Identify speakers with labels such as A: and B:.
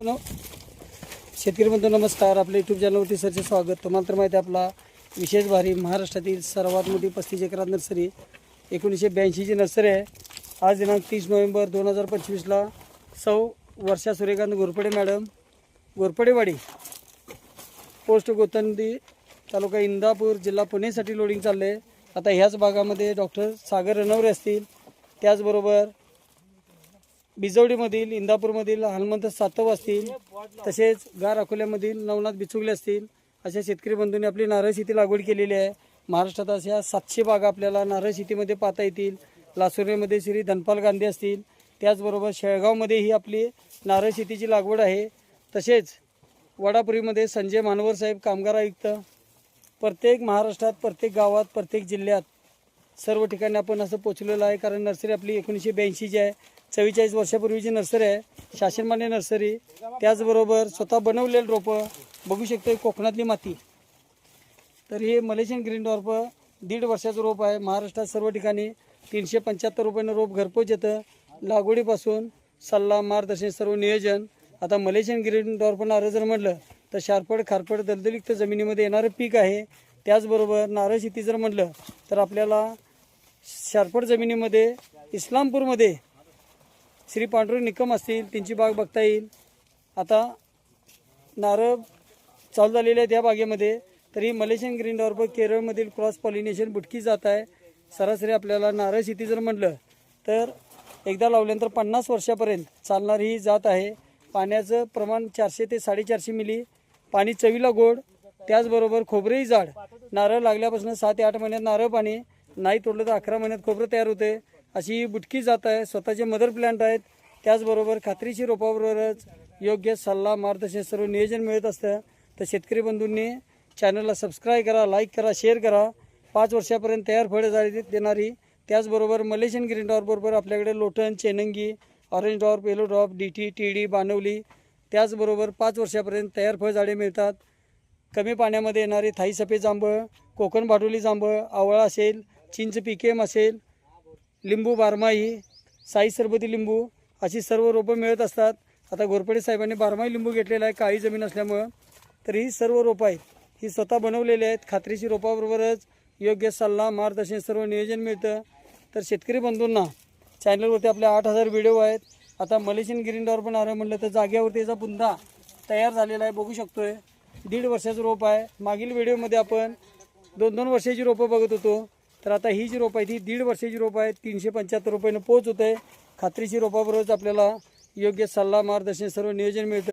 A: Hello शेतकरी बंधू नमस्कार. आपल्या यूट्यूब चॅनलवरती सरचे स्वागत. तुम्हाला तर माहिती आहे आपला विशेष भारी महाराष्ट्रातील सर्वात मोठी पस्तीस एकरात नर्सरी एकोणीसशे ब्याऐंशीची नर्सरी आहे. आज दिनांक तीस नोव्हेंबर दोन हजार पंचवीसला सौ वर्षा सूर्यकांत घोरपडे मॅडम घोरपडेवाडी पोस्ट गोतंदी तालुका इंदापूर जिल्हा पुणेसाठी लोडिंग चाललं आहे आता ह्याच भागामध्ये डॉक्टर सागर रनवरे असतील. त्याचबरोबर बिजवडीमधील इंदापूरमधील हनुमंत सातव असतील तसेच गार अकोल्यामधील नवनाथ बिचुगले असतील अशा शेतकरी बंधूंनी आपली नारळ शेती लागवड केलेली आहे. महाराष्ट्रात अशा सातशे बागा आपल्याला नारळ शेतीमध्ये पाहता येतील. लासुरेमध्ये श्री धनपाल गांधी असतील. त्याचबरोबर शेळगावमध्ये ही आपली नारळ शेतीची लागवड आहे. तसेच वडापुरीमध्ये संजय मानवर साहेब कामगार आयुक्त. प्रत्येक महाराष्ट्रात प्रत्येक गावात प्रत्येक जिल्ह्यात सर्व ठिकाणी आपण असं पोचलेलं आहे. कारण नर्सरी आपली एकोणीसशे ब्याऐंशीची आहे चव्वेचाळीस वर्षापूर्वीची नर्सरी आहे. शासनमान्य नर्सरी. त्याचबरोबर स्वतः बनवलेलं रोपं. बघू शकतो कोकणातली माती. तर हे मलेशियन ग्रीन डॉर्प दीड वर्षाचं रोप आहे. महाराष्ट्रात सर्व ठिकाणी तीनशे पंच्याहत्तर रुपयानं रोप घरपोच येतं. लागवडीपासून सल्ला मार्गदर्शन सर्व नियोजन. आता मलेशियन ग्रीन डॉर्प नारळ जर म्हटलं तर शारपड खारपड दलदलयुक्त जमिनीमध्ये येणारं पीक आहे. त्याचबरोबर नारळ शेती जर म्हटलं तर आपल्याला शारपड जमिनीमध्ये इस्लामपूरमध्ये श्री पांडुरंग निकम असतील त्यांची बाग बघता येईल. आता नारळ चालू झालेले आहेत त्या बागेमध्ये. तरी मलेशियन ग्रीन डॉर्प केरळमधील क्रॉस पॉलिनेशन बुटकी जात आहे. सरासरी आपल्याला नारळ शेती जर म्हटलं तर एकदा लावल्यानंतर पन्नास वर्षापर्यंत चालणारी ही जात आहे. पाण्याचं प्रमाण चारशे ते साडेचारशे मिली. पाणी चवीला गोड त्याचबरोबर खोबरेही जाड. नारळ लागल्यापासून सात ते आठ महिन्यात नारळ पाणी नाही तोडलं तर अकरा महिन्यात खोबरं तयार होते. अशी ही बुटकी जात आहे. स्वतःचे मदर प्लॅन्ट आहेत. त्याचबरोबर खात्रीशी रोपाबरोबरच योग्य सल्ला मार्गदर्शन सर्व नियोजन मिळत असतं. तर शेतकरी बंधूंनी चॅनलला सबस्क्राईब करा लाईक करा शेअर करा. पाच वर्षापर्यंत तयार फळं झाली देणारी. त्याचबरोबर मलेशियन ग्रीन डॉरबरोबर आपल्याकडे लोटन चेनंगी orange dwarf yellow dwarf D T T D बानवली. त्याचबरोबर पाच वर्षापर्यंत तयार फळझाडे मिळतात. कमी पाण्यामध्ये येणारे थाई सफेद जांभळ कोकण भाडोली जांभळ आवळा असेल चिंच पिकेम असेल लिंबू बारमाही साई सरबती लिंबू अशी सर्व रोपं मिळत असतात. आता घोरपडे साहेबांनी बारमाही लिंबू घेतलेला आहे काळी जमीन असल्यामुळं. तर ही सर्व रोपं आहेत. ही स्वतः बनवलेली आहेत. खात्रीशी रोपाबरोबरच योग्य सल्ला मार्गदर्शन सर्व नियोजन मिळतं. तर शेतकरी बंधूंना चॅनलवरती आपल्या आठ हजार व्हिडिओ आहेत. आता मलेशियन गिरिंडावर पण आलं म्हटलं तर जाग्यावरती याचा बुंदा तयार झालेला आहे बघू शकतो आहे दीड वर्षाचं रोप आहे. मागील व्हिडिओमध्ये आपण दोन दोन वर्षाची रोपं बघत होतो. तर आता ही जी रोप आहे ती दीड वर्षाची रोप आहे तीनशे पंच्याहत्तर रुपयानं पोच होत आहे खात्रीची रोपाबरोबरच आपल्याला योग्य सल्ला मार्गदर्शन सर्व नियोजन मिळतं.